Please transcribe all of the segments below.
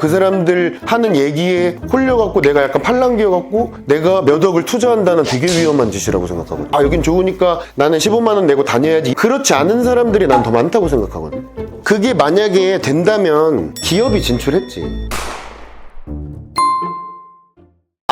그 사람들 하는 얘기에 홀려갖고 내가 약간 팔랑귀여갖고 내가 몇 억을 투자한다는 되게 위험한 짓이라고 생각하거든. 아, 여긴 좋으니까 나는 15만원 내고 다녀야지. 그렇지 않은 사람들이 난 더 많다고 생각하거든. 그게 만약에 된다면 기업이 진출했지.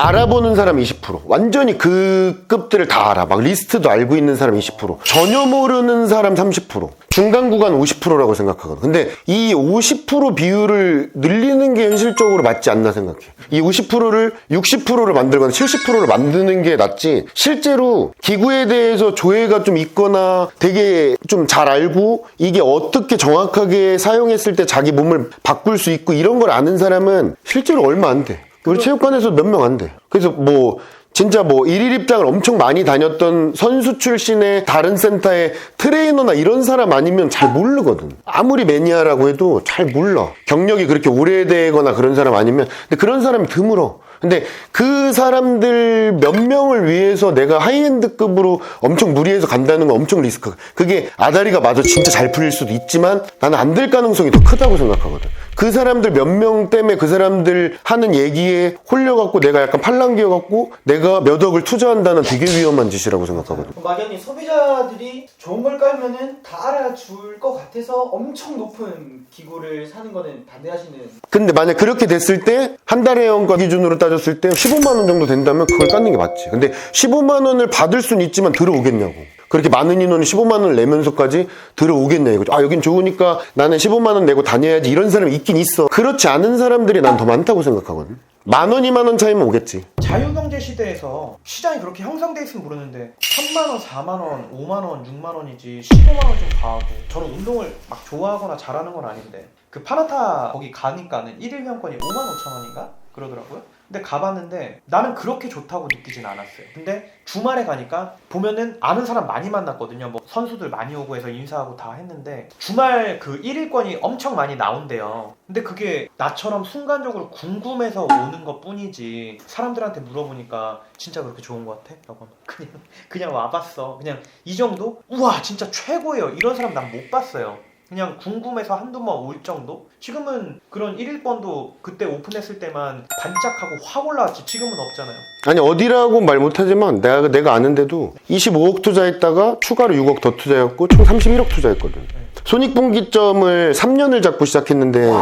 알아보는 사람 20%. 완전히 그 급들을 다 알아. 막 리스트도 알고 있는 사람 20%. 전혀 모르는 사람 30%. 중간 구간 50%라고 생각하거든. 근데 이 50% 비율을 늘리는 게 현실적으로 맞지 않나 생각해. 이 50%를 60%를 만들거나 70%를 만드는 게 낫지. 실제로 기구에 대해서 조회가 좀 있거나 되게 좀 잘 알고 이게 어떻게 정확하게 사용했을 때 자기 몸을 바꿀 수 있고 이런 걸 아는 사람은 실제로 얼마 안 돼. 우리 체육관에서 몇 명 안 돼. 그래서 뭐 진짜 뭐 일일 입장을 엄청 많이 다녔던 선수 출신의 다른 센터의 트레이너나 이런 사람 아니면 잘 모르거든. 아무리 매니아라고 해도 잘 몰라. 경력이 그렇게 오래되거나 그런 사람 아니면 근데 그런 사람이 드물어. 근데 그 사람들 몇 명을 위해서 내가 하이엔드급으로 엄청 무리해서 간다는 건 엄청 리스크. 그게 아다리가 맞아 진짜 잘 풀릴 수도 있지만 나는 안 될 가능성이 더 크다고 생각하거든. 그 사람들 몇 명 때문에 그 사람들 하는 얘기에 홀려갖고 내가 약간 팔랑귀여갖고 내가 몇 억을 투자한다는 되게 위험한 짓이라고 생각하거든. 막연히 소비자들이 좋은 걸 깔면은 다 알아줄 것 같아서 엄청 높은 기구를 사는 거는 반대하시는 근데 만약 그렇게 됐을 때 한 달의 회원가 기준으로 따 졌을 때 15만 원 정도 된다면 그걸 깎는 게 맞지. 근데 15만 원을 받을 수는 있지만 들어오겠냐고. 그렇게 많은 인원이 15만 원을 내면서까지 들어오겠냐 이거죠. 아 여긴 좋으니까 나는 15만 원 내고 다녀야지 이런 사람이 있긴 있어. 그렇지 않은 사람들이 난 더 많다고 생각하거든. 만 원, 2만 원 차이면 오겠지. 자유경제 시대에서 시장이 그렇게 형성돼 있으면 모르는데 3만 원, 4만 원, 5만 원, 6만 원이지 15만 원 좀 과하고 저는 운동을 막 좋아하거나 잘하는 건 아닌데 그 파나타 거기 가니까는 1일 회원권이 5만 5천 원인가 그러더라고요. 근데 가봤는데 나는 그렇게 좋다고 느끼진 않았어요. 근데 주말에 가니까 보면은 아는 사람 많이 만났거든요. 뭐 선수들 많이 오고 해서 인사하고 다 했는데 주말 그 1일권이 엄청 많이 나온대요. 근데 그게 나처럼 순간적으로 궁금해서 오는 것 뿐이지 사람들한테 물어보니까 진짜 그렇게 좋은 것 같아? 라고 그냥 그냥 와봤어. 그냥 이 정도? 우와 진짜 최고예요. 이런 사람 난 못 봤어요. 그냥 궁금해서 한두 번 올 정도? 지금은 그런 1일번도 그때 오픈했을 때만 반짝하고 확 올라왔지 지금은 없잖아요. 아니 어디라고 말 못하지만 내가 내가 아는데도 25억 투자했다가 추가로 6억 더 투자했고 총 31억 투자했거든. 손익분기점을 3년을 잡고 시작했는데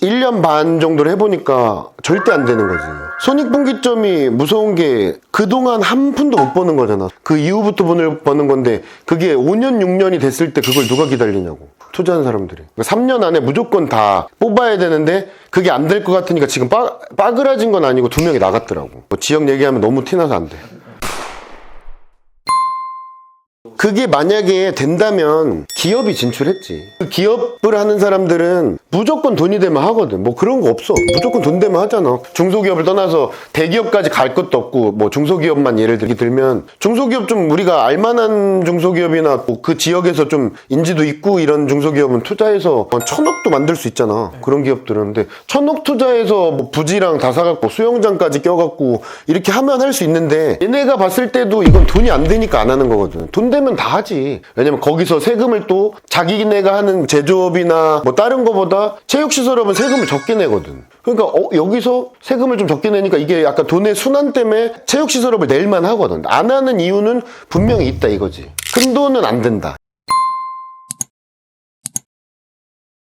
1년 반 정도를 해보니까 절대 안 되는 거지. 손익분기점이 무서운 게 그동안 한 푼도 못 버는 거잖아. 그 이후부터 돈을 버는 건데 그게 5년, 6년이 됐을 때 그걸 누가 기다리냐고. 투자하는 사람들이. 3년 안에 무조건 다 뽑아야 되는데 그게 안 될 것 같으니까 지금 빠, 빠그라진 건 아니고 두 명이 나갔더라고. 뭐 지역 얘기하면 너무 티나서 안 돼. 그게 만약에 된다면 기업이 진출했지. 그 기업을 하는 사람들은 무조건 돈이 되면 하거든. 뭐 그런 거 없어. 무조건 돈 되면 하잖아. 중소기업을 떠나서 대기업까지 갈 것도 없고 뭐 중소기업만 예를 들면 중소기업 좀 우리가 알만한 중소기업이나 뭐 그 지역에서 좀 인지도 있고 이런 중소기업은 투자해서 천억도 만들 수 있잖아. 그런 기업들은. 근데 천억 투자해서 뭐 부지랑 다 사갖고 수영장까지 껴갖고 이렇게 하면 할 수 있는데 얘네가 봤을 때도 이건 돈이 안 되니까 안 하는 거거든. 돈 되면 다 하지. 왜냐면 거기서 세금을 또 자기네가 하는 제조업이나 뭐 다른 거보다 체육시설업은 세금을 적게 내거든. 그러니까 어, 여기서 세금을 좀 적게 내니까 이게 약간 돈의 순환 때문에 체육시설업을 낼만 하거든. 안 하는 이유는 분명히 있다 이거지. 큰 돈은 안 된다.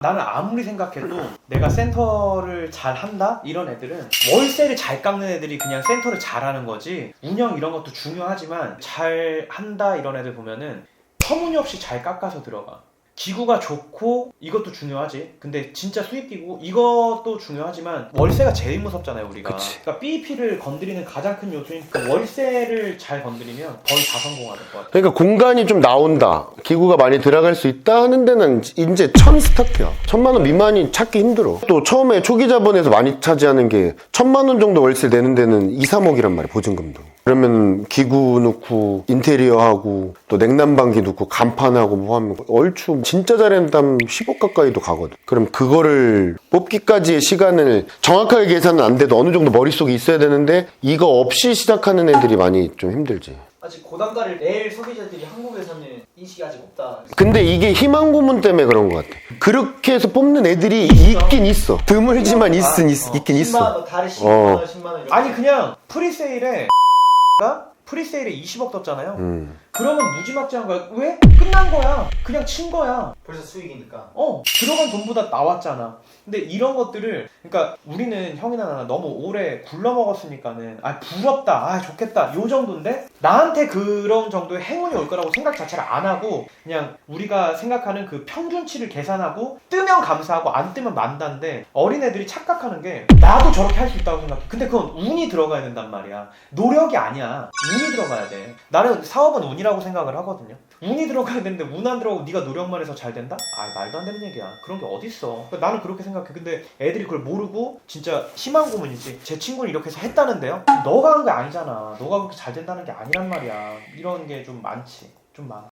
나는 아무리 생각해도 내가 센터를 잘 한다? 이런 애들은 월세를 잘 깎는 애들이 그냥 센터를 잘 하는 거지 운영 이런 것도 중요하지만 잘 한다 이런 애들 보면은 터무니없이 잘 깎아서 들어가 기구가 좋고 이것도 중요하지 근데 진짜 수입 기구 이것도 중요하지만 월세가 제일 무섭잖아요 우리가 그치. 그러니까 BEP를 건드리는 가장 큰 요소인 그 월세를 잘 건드리면 거의 다 성공하는 것 같아 그러니까 공간이 좀 나온다. 기구가 많이 들어갈 수 있다 하는 데는 이제 천 스타트야. 천만 원 미만이 찾기 힘들어. 또 처음에 초기 자본에서 많이 차지하는 게 천만 원 정도 월세 내는 데는 2, 3억이란 말이야, 보증금도. 그러면 기구 넣고 인테리어 하고 또 냉난방기 넣고 간판하고 뭐 하면 얼추 진짜 잘한다면 10억 가까이도 가거든. 그럼 그거를 뽑기까지의 시간을 정확하게 계산은 안 돼도 어느 정도 머릿속에 있어야 되는데 이거 없이 시작하는 애들이 많이 좀 힘들지. 아직 고단가를 낼 소비자들이 한국에서는 인식이 아직 없다. 근데 이게 희망 고문 때문에 그런 것 같아. 그렇게 해서 뽑는 애들이 있긴 있어. 드물지만 있은 있, 어. 있긴 10만 있어. 원, 달에 10만 어. 원, 10만 원 이렇게. 아니 그냥 프리세일에 가 프리세일에 20억 떴잖아요. 음. 그러면 무지막지한 거야. 왜? 끝난 거야. 그냥 친 거야. 벌써 수익이니까. 어 들어간 돈보다 나왔잖아. 근데 이런 것들을 그러니까 우리는 형이나 나나 너무 오래 굴러 먹었으니까는 아 부럽다, 아 좋겠다 요 정도인데 나한테 그런 정도의 행운이 올 거라고 생각 자체를 안 하고 그냥 우리가 생각하는 그 평균치를 계산하고 뜨면 감사하고 안 뜨면 만다인데 어린애들이 착각하는 게 나도 저렇게 할 수 있다고 생각해. 근데 그건 운이 들어가야 된단 말이야. 노력이 아니야. 운이 들어가야 돼. 나는 사업은 운이라고 생각을 하거든요. 운이 들어가야 되는데 운 안 들어가고 네가 노력만 해서 잘 된다? 아 말도 안 되는 얘기야. 그런 게 어딨어. 그러니까 나는 그렇게 생각해. 근데 애들이 그걸 모르고 진짜 희망 고문이지. 제 친구는 이렇게 해서 했다는데요? 너가 한 게 아니잖아. 너가 그렇게 잘 된다는 게 아니란 말이야. 이런 게 좀 많지. 좀 많아.